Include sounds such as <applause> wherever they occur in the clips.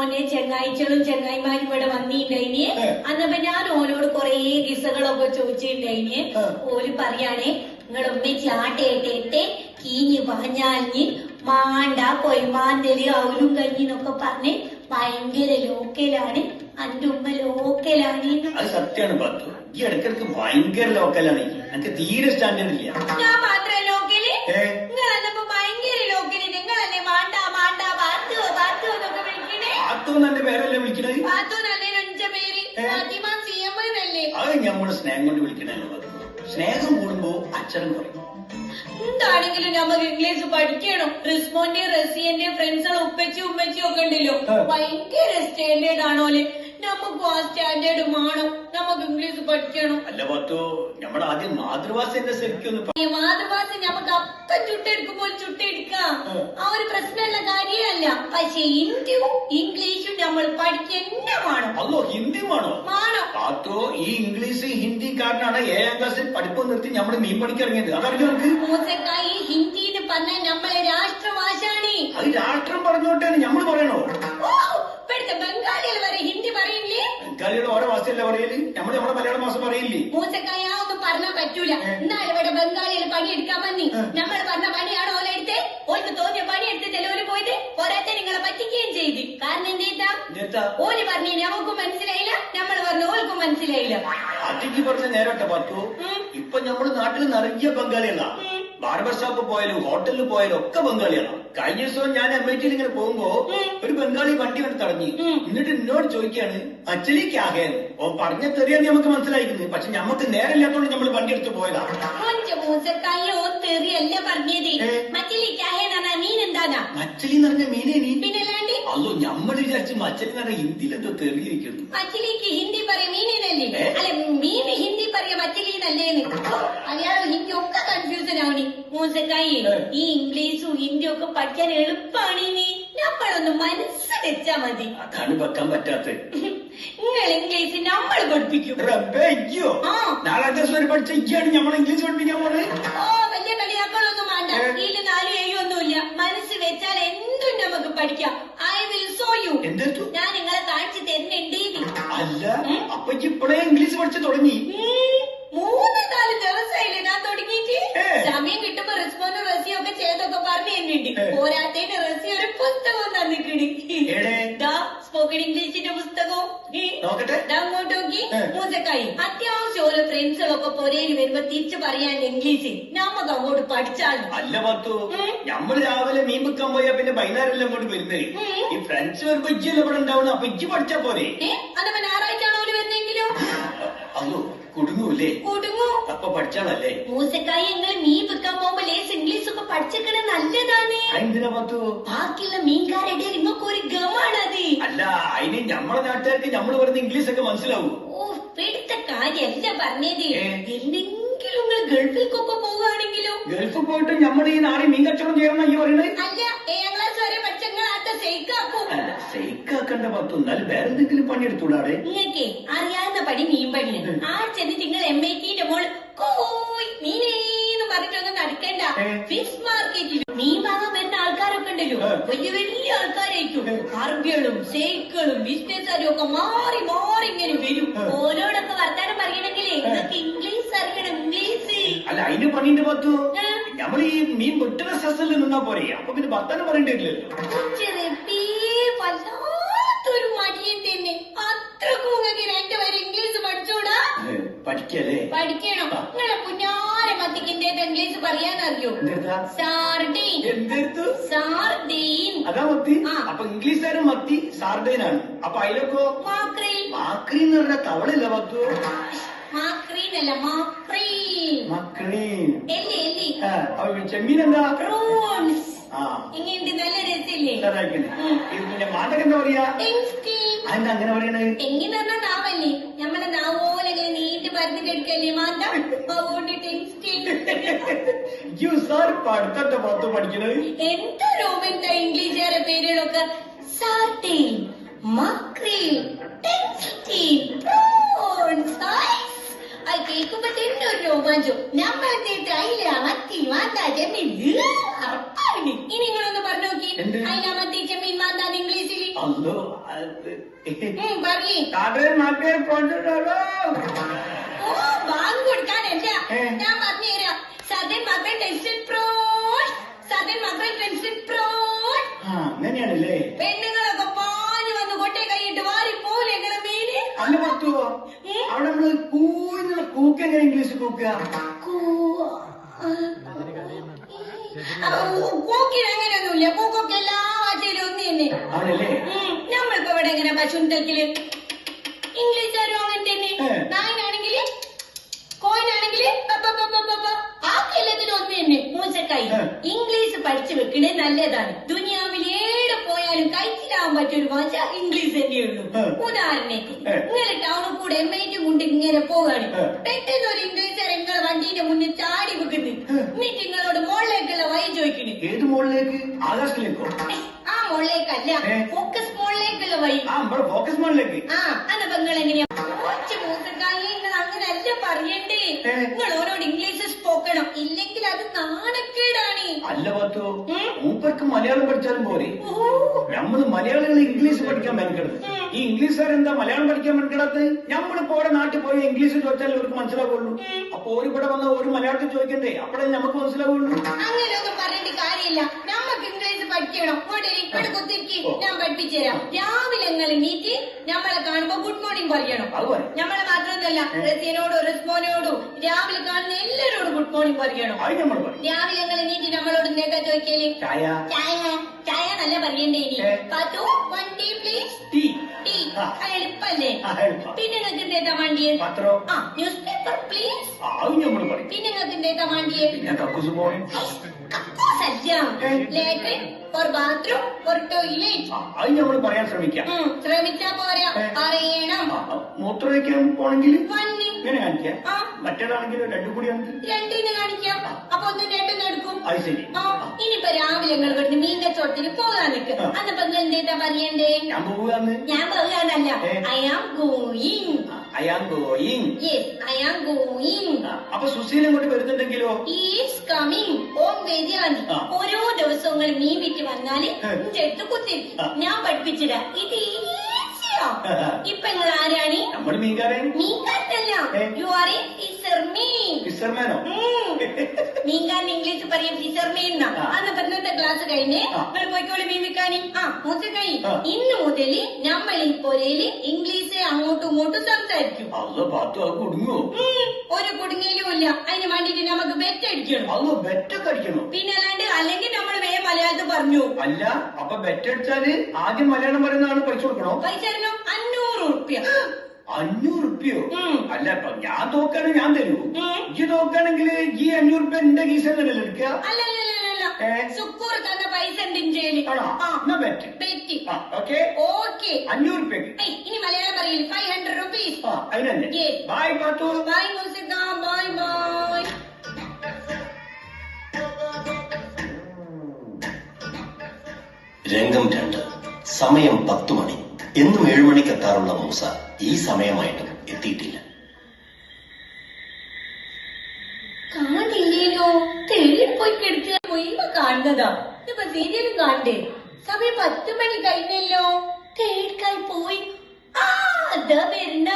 റിസ്മോന്റെ ചെങ്ങായിച്ചളും ചെങ്ങായിമാരും ഇവിടെ വന്നിട്ടുണ്ടായിന്. അന്നപ്പോ ഞാൻ ഓനോട് കൊറേ കിസകളൊക്കെ ചോദിച്ചിട്ടുണ്ടായിന്. ഓര് പറയാണേ നിങ്ങളെ ചാട്ടേട്ടേട്ടെ കീഞ്ഞ് പറഞ്ഞാഞ്ഞ് മാണ്ട കൊയ്മാന്തൽ അവരും കഞ്ഞിന്നൊക്കെ പറഞ്ഞ് ഭയങ്കര ലോക്കലാണ്. അന്റെ ഉമ്മ ലോക്കലാണ്. അത് സത്യമാണ് പത്തു ഈ ഇടക്കിടക്ക് ഭയങ്കര ലോക്കലാണ്. എനിക്ക് തീരെ സ്റ്റാൻഡേർഡ് ഇല്ല. ഞാൻ മാത്രം ലോക്കൽ ഏ നിങ്ങൾ അന്നപ്പോ ഭയങ്കര ലോക്കൽ നിങ്ങളല്ലേ മാണ്ട മാണ്ട പാത്തോ പാത്തോ എന്നൊക്കെ വിളിക്കണേ? പാത്തു എന്നെ പേരല്ലേ വിളിക്കണത് അത് ഞമ്മൾ സ്നേഹം കൊണ്ട് വിളിക്കണല്ലോ സ്നേഹം കൂടുമ്പോ അച്ഛനും പറയും. എന്താണെങ്കിലും നമുക്ക് ഇംഗ്ലീഷ് പഠിക്കണം. റിസ്മോന്റെ റസിയന്റെ ഫ്രണ്ട്സുകൾ ഉപ്പച്ചി ഉമ്മച്ചി ഒക്കെ ഉണ്ടല്ലോ. ഭയങ്കര സ്റ്റാൻഡേർഡ് ആണോലെ. നമുക്കും ആ സ്റ്റാൻഡേർഡ് വേണം നമുക്ക് ഇംഗ്ലീഷ് പഠിക്കണം. അല്ല പത്തു നമ്മുടെ ആദ്യം മാതൃഭാഷ എന്റെ ശരിക്കൊന്ന് ഈ മാതൃഭാഷ നമുക്ക് അപ്പം ചുട്ടെടുക്കുമ്പോൾ ചുട്ടെടുക്കാം ആ. ഒരു പ്രശ്നമുള്ള കാര്യമല്ല. പക്ഷെ ഹിന്ദിയും ഇംഗ്ലീഷും നമ്മൾ പഠിക്കന്നെ വേണം. അല്ലോ ഹിന്ദി വേണോ. വേണം. പാത്തോ ഈ ഇംഗ്ലീഷ് ഹിന്ദി കാരനാണ് ഏഴാം ക്ലാസ്സിൽ പഠിപ്പ് നിർത്തി നമ്മൾ മീൻ പഠിക്കിറങ്ങിയത്. അതറിഞ്ഞവർക്ക് മൂസക്കായി ഹിന്ദി എന്ന് പറഞ്ഞാൽ നമ്മളെ രാഷ്ട്രഭാഷയാണ് അത് രാഷ്ട്രം പറഞ്ഞോട്ടാണ് നമ്മൾ പറയണോ ഓ ഇവിടുത്തെ ബംഗാളികൾ വരെ ഹിന്ദി ബംഗാളിയുടെ ഓരോ ഭാഷയല്ല പറയൽ? നമ്മൾ നമ്മുടെ മലയാള ഭാഷ പറയില്ലേ? മൂസക്കായ ഒന്നും പറഞ്ഞാൽ പറ്റൂല. എന്നാൽ ഇവിടെ ബംഗാളിയിൽ പണിയെടുക്കാൻ വന്നി? നമ്മൾ പറഞ്ഞ പണിയാണോ ഓലെടുത്ത്? ഓൾക്ക് തോന്നിയ പണിയെടുത്ത് ചിലവര് പോയിട്ട് പോരാത്തെ നിങ്ങളെ പറ്റിക്കുകയും ചെയ്ത്. കാരണം എന്തേറ്റാ ഓൽ പറഞ്ഞു നമുക്കും മനസ്സിലായില്ല നമ്മൾ പറഞ്ഞു ഓൾക്കും മനസ്സിലായില്ല. അതിക്ക് പറഞ്ഞ നേരട്ടെ ഉം. ഇപ്പൊ നമ്മുടെ നാട്ടിൽ നിറയെ ബംഗാളികളാ. ബാർബർ ഷോപ്പ് പോയാലും ഹോട്ടലിൽ പോയാലും ഒക്കെ ബംഗാളികളാണ് കഴിഞ്ഞ ദിവസം ഞാൻ എം ഐ ടിയിൽ ഇങ്ങനെ പോകുമ്പോ. ഒരു ബംഗാളി വണ്ടി വന്ന് തടഞ്ഞു. എന്നിട്ട് എന്നോട് ചോദിക്കാണ് അച്ഛലേക്ക് ആകേന്ന് ഓ പറഞ്ഞ തെറിയാന്ന് നമുക്ക് മനസ്സിലായിരിക്കുന്നത് പക്ഷെ നമുക്ക് നേരമില്ലാത്തോണ്ട് നമ്മൾ വണ്ടി എടുത്ത് പോയതാ. മച്ചലി എന്ന് പറഞ്ഞ മീനേ നീ പിന്നല്ലാണ്ട്? അല്ലോ നമ്മൾ വിചാരിച്ച് പറഞ്ഞ ഹിന്ദിയിൽ എന്തോ തെറിയിരിക്കുന്നു. മച്ചിലിക്ക് ഹിന്ദി പറയും മീനിനല്ലേ? അല്ലെ മീന് ഹിന്ദി പറയ മച്ചിലിന്നല്ലേന്ന് അയാളോ ഹിന്ദി ഒക്കെ കൺഫ്യൂസൻ ആവണി. മൂസക്കായി. ഈ ഇംഗ്ലീഷും ഹിന്ദിയും ഒക്കെ പഠിക്കാൻ എളുപ്പമാണ് നീ. നമ്മളൊന്ന് മനസ്സ് വെച്ചാ മതി. അതാണ് വെക്കാൻ പറ്റാത്തത്. നിങ്ങൾ ഇംഗ്ലീഷ് നമ്മൾ പഠിപ്പിക്കും. റബ്ബേ, അയ്യോ. ആ. നാലാം ക്ലാസ് വരെ പഠിച്ച ഇയ്യാണ് നമ്മൾ ഇംഗ്ലീഷ് പഠിപ്പിക്കാൻ പോണത് ഓ വലിയ കളിയാക്കളൊന്നും വേണ്ട. ഇതിൽ നാലും ഏഴും ഒന്നുമില്ല. മനസ്സ് വെച്ചാൽ എന്തും നമുക്ക് പഠിക്കാം. എന്തെത്തു ഞാൻ നിങ്ങളെ കാണിച്ചു തരുന്നുണ്ട് അല്ല അപ്പൊ ഇപ്പോഴേ ഇംഗ്ലീഷ് പഠിച്ചു തുടങ്ങി ഉം, മൂന്ന് നാല് ദിവസമായില്ലേ ഞാൻ തുടങ്ങിയിട്ട് ഏ. സമയം കിട്ടുമ്പോ റിസ്പോണ്ടും റസിയും ഒക്കെ ചെയ്തൊക്കെ പറഞ്ഞു തരുന്നുണ്ട് ഏ. പോരാത്തതിന് റസി ഒരു പുസ്തകവും തന്നിക്കണ് ഏടെ? ദാ സ്പോക്കൺ ഇംഗ്ലീഷിന്റെ പുസ്തകവും ഈ നോക്കട്ടെ. അങ്ങോട്ട് നോക്കി. ഏ. മൂസക്കായി. അത്യാവശ്യം ഓരോ ഫ്രണ്ട്സുകളൊക്കെ പൊരയിൽ വരുമ്പോ തിരിച്ചു പറയാൻ ഇംഗ്ലീഷ്. നമുക്ക് അങ്ങോട്ട് പഠിച്ചാലും? അല്ല പത്തു. നമ്മൾ രാവിലെ മീൻ വെക്കാൻ പോയാ പിന്നെ വൈകുന്നേരമല്ലേ അങ്ങോട്ട് വരുന്നത് ഈ ഫ്രണ്ട്സ് വരുമ്പോ ഇജ്ജല്ലേ ഇവിടെ ഉണ്ടാവണം. അപ്പൊ ഇജ്ജ് പഠിച്ചാ പോരെ? അതപ്പോ ഞായറാഴ്ച ആണോ ഓൽ വരുന്നെങ്കിലോ? അല്ലോ കുടുങ്ങൂല്ലേ? കുടുങ്ങൂ. അപ്പൊ പഠിച്ചാണല്ലേ മൂസക്കായി നിങ്ങൾ മീൻ വിൽക്കാൻ പോകുമ്പോ ലേസ് ഇംഗ്ലീഷ് ഒക്കെ പഠിച്ചേക്കണ നല്ലതാണ്. എന്തിനാ പത്തു? ബാക്കിയുള്ള മീൻകാരുടെ നിങ്ങൾക്ക് ഒരു ഗമാണത്. അല്ല അതിന് നമ്മളെ നാട്ടുകാർക്ക് നമ്മൾ പറയുന്ന ഇംഗ്ലീഷ് ഒക്കെ മനസ്സിലാവൂ. ഓ പിടുത്ത കാര്യല്ല പറഞ്ഞത്. എന്തെങ്കിലും നിങ്ങൾ ഗൾഫിലേക്കൊക്കെ പോവുകയാണെങ്കിലോ? ഗൾഫിൽ പോയിട്ട് നമ്മുടെ ഈ നാളെ മീൻ കച്ചവടം ചെയ്യണം ഈ പറയുന്നത് അല്ല ഏഴാം ക്ലാസ് വരെ പഠിച്ച നിങ്ങൾ ആത്ത സേക്കാക്കും അല്ല സേക്കാക്കണ്ട പത്തു എന്നാലും വേറെ എന്തെങ്കിലും പണിയെടുത്തൂടാടെ? നിങ്ങൾക്കേ അറിയാവുന്ന പടി മീൻ പണിയാണ് ആ ചെന്ന് നിങ്ങൾ എം ഐ ടിന്റെ മോൾ കോയ് മീനേന്ന് പറഞ്ഞിട്ടൊന്നും നടക്കണ്ട. ഏ. ഫിഷ് മാർക്കറ്റിൽ മീൻ വാങ്ങാൻ വരുന്ന ആൾക്കാരൊക്കെ ഉണ്ടല്ലോ. ഏ. വലിയ വലിയ ആൾക്കാരായിരിക്കും. ഏ. അറബികളും സേക്കുകളും ബിസിനസ്സുകാരും ഒക്കെ മാറി മാറി ഇങ്ങനെ വരും. ഏ. ഓരോടൊക്കെ വർത്താനം പറയണമെങ്കിലേ നിങ്ങൾക്ക് ഇംഗ്ലീഷ് അറിയണം ഇംഗ്ലീഷ് അല്ല അതിന് പണിന്റെ പത്തു. നമ്മൾ ഈ മീൻ വെട്ടുന്ന സെസ്സിൽ നിന്നാ പോരെ? അപ്പൊ പിന്നെ ഭർത്താനം പറയേണ്ടി വരില്ലല്ലോ ചെറുപ്പേ വല്ലാത്തൊരു മടിയൻ തന്നെ അത്രക്കും ഇംഗ്ലീഷ് പഠിച്ചൂടാ? ഏ, പഠിക്കല്ലേ? പഠിക്കണം. നിങ്ങളെ പുന്നാര മത്തിക്കിന്റെ ഇംഗ്ലീഷ് പറയാൻ അറിയോ എന്തെടുത്താ സാർഡീൻ. എന്തെടുത്തു? സാർഡീൻ. അതാ മത്തി. അപ്പൊ മത്തി സാർഡൈനാണ്. അപ്പൊ അതിലൊക്കെ? മാക്രീൻ മാക്രി. എന്ന് പറഞ്ഞ തവളല്ല പത്തു? മാക്രീൻ അല്ല മാക്രീൻ മക്രീ എല്ലി എല്ലി ആ, അപ്പൊ ചെമ്മീൻ എന്താ ആ. ഇങ്ങനത്തെ നല്ല രസമില്ലേ? പിന്നെ മാണ്ടക്ക് എന്താ പറയാ? അതെന്താ അങ്ങനെ പറയണേ? എങ്ങനെ പറഞ്ഞ നാവല്ലേ? നമ്മുടെ നാവോലെ ഇങ്ങനെ നീട്ടി പരത്തിട്ടെടുക്കല്ലേ മാണ്ട അതുകൊണ്ട് ടെങ്സ്റ്റീൻ യു സാർ പഠിത്തത്തെ പത്ത് പഠിക്കണത്? എന്ത് ഇംഗ്ലീഷുകാരെ പേരുകളൊക്കെ. സാർട്ടീൻ മക്രീൽ ടെൻസിറ്റീൻ പ്രോൺസ് ഐസ് അത് കേൾക്കുമ്പോ തന്നെ ഒരു രോമാഞ്ചം നമ്മളത്തെ അയില മത്തി മാന്ത ചെമ്മീൻ ഉറപ്പാണ് ഇനി നിങ്ങളൊന്ന് പറഞ്ഞു നോക്കി. എന്ത്? അയില മത്തി ചെമ്മീൻ മാന്താന്ന് ഇംഗ്ലീഷിൽ. അല്ലോ ഉം, പറയ് കാടേ മാറ്റേ കൊണ്ടുവരോ ഓ ബാങ്ക് കൊടുക്കാനല്ല. ഏ. ഞാൻ പറഞ്ഞുതരാം. സദൻ മകൾ ടെൻഷൻ പ്രോട്ട് സദൻ മകൾ ടെൻഷൻ പ്രോട്ട് ആ അങ്ങനെയാണല്ലേ? പെണ്ണുങ്ങളൊക്കെ പാഞ്ഞു വന്ന് കൊട്ടേ കൈയിട്ട് വാരി പോലെ എങ്ങനെ മീന് അല്ല പറ്റുവോ ഏ? അവിടെ നമ്മൾ കൂന്നുള്ള കൂക്ക് എങ്ങനെ ഇംഗ്ലീഷ് കൂക്കുക കൂക്കിന് അങ്ങനെയൊന്നുമില്ല. കൂക്കൊക്കെ എല്ലാ ഭാഷയിലും ഒന്ന് തന്നെ. നമ്മളിപ്പോ ഇവിടെ എങ്ങനെ പശുന്തക്കിൽ ഇംഗ്ലീഷുകാരും അങ്ങനെ തന്നെ. നായനാണെങ്കിൽ കോയിനാണെങ്കിൽ ആക്കി എല്ലാത്തിനും ഒന്ന് തന്നെ. മൂച്ചക്കായി ഇംഗ്ലീഷ് പഠിച്ചു വെക്കണേ നല്ലതാണ്. ദുനിയാവിൽ ഏടെ പോയാലും കഴിച്ചിലാവാൻ പറ്റിയൊരു ഭാഷ ഇംഗ്ലീഷ് തന്നെയുള്ളൂ ഉദാഹരണേക്ക്. ഇങ്ങനെ ടൗണിൽ കൂടെ എം ഐ ടി കൊണ്ട് ഇങ്ങനെ പോവാണ് ഏ. പെട്ടെന്ന് ഒരു ഇംഗ്ലീഷുകാരൻ നിങ്ങളെ വണ്ടീന്റെ മുന്നിൽ ചാടി വെക്കുന്നു ഏ. എന്നിട്ട് നിങ്ങളോട് മോളിലേക്കുള്ള വഴി ചോദിക്കുന്നു ഏത് മോളിലേക്ക്? ആകാശത്തിലേക്കോ? ആ മോളിലേക്കല്ല. ഫോക്കസ് മോളിലേക്കുള്ള വഴി. ആ നമ്മുടെ ഫോക്കസ് മോളിലേക്ക്. ആ അന്നപ്പോ നിങ്ങൾ എങ്ങനെയാ? കൊച്ചു മൂസക്കായി നിങ്ങൾ അങ്ങനല്ല പറയണ്ടേ. നിങ്ങൾ ഓരോട് ഇംഗ്ലീഷ് സ്പോക്കണം ഇല്ലെങ്കിൽ അത് നാണക്കേടാണ്. അല്ല പത്തോ. മൂപ്പർക്ക് മലയാളം പഠിച്ചാലും പോരെ? നമ്മൾ നമ്മൾ മലയാളികൾ ഇംഗ്ലീഷ് പഠിക്കാൻ മെനക്കെടുത്ത് ഈ ഇംഗ്ലീഷുകാർ എന്താ മലയാളം പഠിക്കാൻ മെനക്കെടാത്ത് നമ്മളിപ്പോ ഓരോ നാട്ടിൽ പോയി ഇംഗ്ലീഷ് ചോദിച്ചാൽ അവർക്ക് മനസ്സിലാവുള്ളൂ. അപ്പൊ ഒരു ഇവിടെ വന്ന ഒരു മലയാളത്തിൽ ചോദിക്കണ്ടേ? അപ്പോഴേ നമുക്ക് മനസ്സിലാവുള്ളൂ. പറഞ്ഞിട്ട് കാര്യമില്ല. നമുക്ക് ഇംഗ്ലീഷ് പഠിക്കണം. ഞാൻ രാവിലെ നിങ്ങൾ നീറ്റ് നമ്മളെ കാണുമ്പോ ഗുഡ് മോർണിംഗ് പറയണം. ഞമ്മളെ മാത്രമല്ല നമ്മളെ മാത്രമൊന്നുമല്ല ഏ. റസിയനോടും റസ്മോനോടും രാവിലെ ഗുഡ് മോർണിംഗ് പറയണം? അത് നമ്മൾ പറയും. രാവിലെ നീറ്റ് നമ്മളോട് നേതാ ചോദിക്കൽ ചായ? ചായ? ചായ നല്ല പറയണ്ടേ ഇനി. Pathu? One tea please tea എളുപ്പല്ലേ. പിന്നെ നിങ്ങൾക്ക് പത്രോ. ആ ന്യൂസ് പേപ്പർ പ്ലീസ് പിന്നെ നിങ്ങൾക്ക് ബാത്റൂം ടോയ്ലറ്റ് അത് നമ്മൾ പറയാൻ ശ്രമിക്കാം. ശ്രമിച്ചാ പോരാ. ഏ. അറിയണം ആ, ആ, മൂത്രമൊഴിക്കാൻ പോണെങ്കിൽ ഇങ്ങനെ കാണിക്കാം. ആ. മറ്റേതാണെങ്കിൽ രണ്ടും കൂടി ആണെങ്കിൽ രണ്ടിന് കാണിക്കാം. അപ്പൊ ഒന്ന് രണ്ടും എടുക്കും. അത് ശരി. ആ ഇനിയിപ്പോ രാവിലെ ഞങ്ങൾ ഇവിടുന്ന് മീൻ കച്ചവടത്തിന് പോകാൻ നിൽക്ക്. അന്നപ്പോ നിങ്ങൾ എന്തേതാ പറയണ്ടേ? ഞാൻ പോവുകയെന്ന് ഞാൻ ഏ. I am going I am going yes I am going അപ്പൊ സുശീലം കൊണ്ട് വരുന്നുണ്ടെങ്കിലോ? ഈസ് കമ്മിങ് ഓം വരികയാണ്. ഓരോ ദിവസങ്ങൾ മീൻ വിറ്റ് വന്നാൽ ഏ. ഇന്റെ അടുത്ത് കുത്തിരിക്കും. ഞാൻ പഠിപ്പിച്ചിരാ ഇത് ഈസിയാ ആ. <laughs> ഇപ്പൊ നിങ്ങൾ ആരാണ്? നമ്മൾ മീൻകാരൻ. മീൻകാരനല്ല. യു ആർ എ ഫിഷർമീൻ ഫിഷർമാനോ മീൻകാരൻ ഇംഗ്ലീഷ് പറയും ഫിഷർമീൻ എന്നാ ആ. അന്ന് ഇന്നത്തെ ക്ലാസ് കഴിഞ്ഞ്. നിങ്ങൾ പോയിക്കോളി മീൻ വിൽക്കാനി. ആ മൂസക്കായി ആ. ഇന്ന് മുതൽ നമ്മൾ ഈ പൊരയിൽ ഇംഗ്ലീഷ് അങ്ങോട്ടും ഇങ്ങോട്ടും സംസാരിക്കും. ഒരു കുടുങ്ങിയിലും ഇല്ല അതിന് വേണ്ടിട്ട് നമുക്ക് ബെറ്റ് അടിക്കണം. ബെറ്റൊക്കെ അടിക്കണം? പിന്നെ അല്ലാണ്ട് അല്ലെങ്കിൽ നമ്മൾ വേ മലയാളത്തിൽ പറഞ്ഞു. അല്ല അപ്പൊ ബെറ്റ് അടിച്ചാൽ ആദ്യം മലയാളം പറയുന്നതാണ് പഠിച്ചു കൊടുക്കണോ? പൈസ തരണം അഞ്ഞൂറ് ഉറുപ്പ്യ. അഞ്ഞൂറ് റുപ്യോ ഉം. അല്ല ഇപ്പൊ ഞാൻ തോക്കാണെങ്കിൽ ഞാൻ തരൂ. ഈ തോക്കാണെങ്കിൽ ഈ അഞ്ഞൂറ് റുപ്യ എന്റെ കീസന്നല്ലേ എടുക്കുക അല്ല അല്ല അല്ല അല്ല ഏ? സുക്കൂർ തന്ന പൈസ ഉണ്ട് ഇന്ത്യയിൽ ആണോ? എന്നാ ബെറ്റ് ബെറ്റ് ആ ഓക്കെ. ഓക്കെ. അഞ്ഞൂറ് റുപ്യക്ക് ഇനി മലയാളം പറയില്ല? ഫൈവ് ഹൺഡ്രഡ് റുപ്പീസ് ആ അതിനല്ലേ. Yes. പാത്തു. ബൈ മൂസിക്ക ബൈ ബൈ രംഗം രണ്ട്. സമയം പത്തു മണി. എന്നും ഏഴുമണിക്ക് എത്താറുള്ള മൂസ ഈ സമയമായിട്ടും എത്തിയിട്ടില്ല. കാണില്ലേലോ തെളിയിൽ പോയി കിടത്തിയാൽ മുഴുവൻ കാണുന്നതാ. ഇപ്പൊ സീരിയലും കാണണ്ടേ? സമയം പത്ത് മണി കഴിഞ്ഞല്ലോ. തേടിക്കായി പോയി. ആ അതാ വരുന്ന.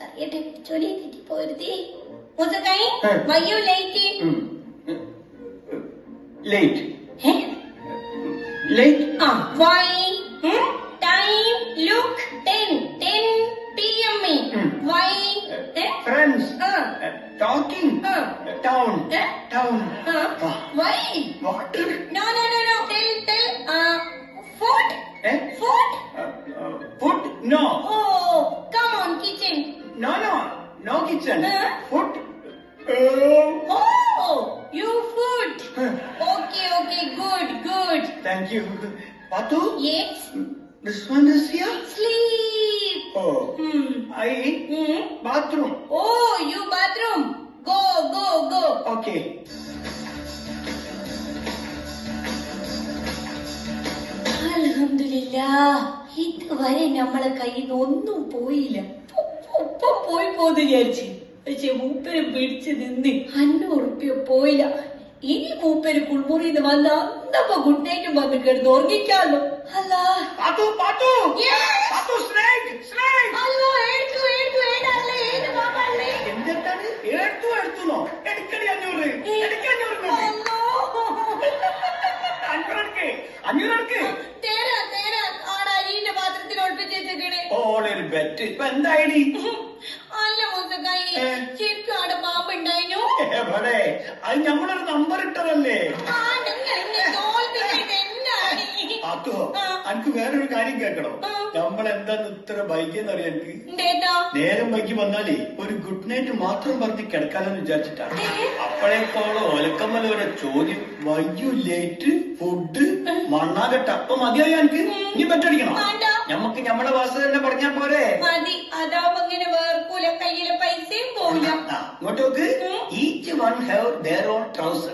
പറയട്ടെ ചൊല്ലി തെറ്റി പോരുതേ. മുസക്കായി. വയ്യോ ലേറ്റ് ലേറ്റ് ലേറ്റ് ആ why Hmm? Time, look, 10. 10 p.m. Hmm. Why? Uh, friends. Uh, talking. Uh, town. town. Uh. Why? Water. No, no, no, no. Tell, tell. Uh, food. Eh? Food? Uh, uh, food? No. Oh, come on, kitchen. No, no. No kitchen. Food? Oh, you food. okay, okay, good, good. Thank you. Pathu Yes. This one is here? Sleep. Oh Hmm. I Hmm. Bathroom. Oh, you bathroom. Go, go, go. Okay. അൽഹംദുലില്ല ഇതുവരെ നമ്മളെ കയ്യിൽ നിന്ന് ഒന്നും പോയില്ല ഒപ്പം പോയി പോന്ന് വിചാരിച്ചു പക്ഷെ മൂപ്പര് പിടിച്ചു നിന്ന് അഞ്ഞൂറ് പോയില്ല ഇനി മൂപ്പര് കുൾമുറിന്ന് വന്ന അന്നപ്പോ ഗുഡ് നൈറ്റും വന്ന് കിടന്ന് ഉറങ്ങിക്കാലോ. അല്ലാ. പാത്തു പാത്തു. പാത്തു സ്നേക് സ്നേക് അല്ലോ എടുത്തു എടുത്തു ഏതാണല്ലേ ഏത് പാപ്പാണല്ലേ എന്താണ് എടുത്തു എടുത്തുന്നോ എടുക്കടി അഞ്ഞൂറ്. എടുക്ക അഞ്ഞൂറ് അല്ലോ. അഞ്ഞൂറ് എടുക്ക് അഞ്ഞൂറ് എടുക്ക് തേരാ തേരാ. ആടാ അരിന്റെ പാത്രത്തിൽ ഒളിപ്പിച്ച് വെച്ചേക്കണേ. ഓളൊരു ബെറ്റ് ഇപ്പൊ എന്തായി അല്ല മുസക്കായി ശരിക്കും ആടെ പാമ്പുണ്ടായിനു? എവിടെ? അത് നമ്മളൊരു നമ്പർ ഇട്ടതല്ലേ? ആ നിങ്ങൾ എന്നെ തോൽപ്പിച്ചിട്ട് എന്താണ് അതോ. അനക്ക് വേറൊരു കാര്യം കേൾക്കണോ. നമ്മൾ എന്താന്ന് ഇത്ര എന്തേട്ടാ നേരം വൈകി വന്നാലേ ഒരു ഗുഡ് നൈറ്റ് മാത്രം പറഞ്ഞ് കിടക്കാനെന്ന് വിചാരിച്ചിട്ടാണ്. അപ്പോഴേക്കോളം ഒലക്കമ്മലോടെ ചോദ്യം? വയ്യു ലേറ്റ് ഫുഡ് മണ്ണാകട്ട അപ്പൊ മതിയായി എനിക്ക് ഇനി പറ്റടിക്കണോ? നമുക്ക് നമ്മളെ ഭാഷ തന്നെ പറഞ്ഞാ പോരെ? ഇങ്ങനെ പൈസയും പോവില്ല. വൺ ഹാവ് ട്രൗസർ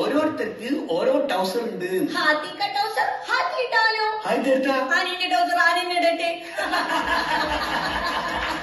ഓരോരുത്തർക്ക് ഓരോ ട്രൗസർ ഉണ്ട്. ഹാത്തിക്ക ടൗസർ ഹാത്തി ഇട്ടാലോ? ഹായ് തീർത്ത ആനിന്റെ ട്രൗസർ ആനിന്റെ ഇടട്ടെ. <laughs>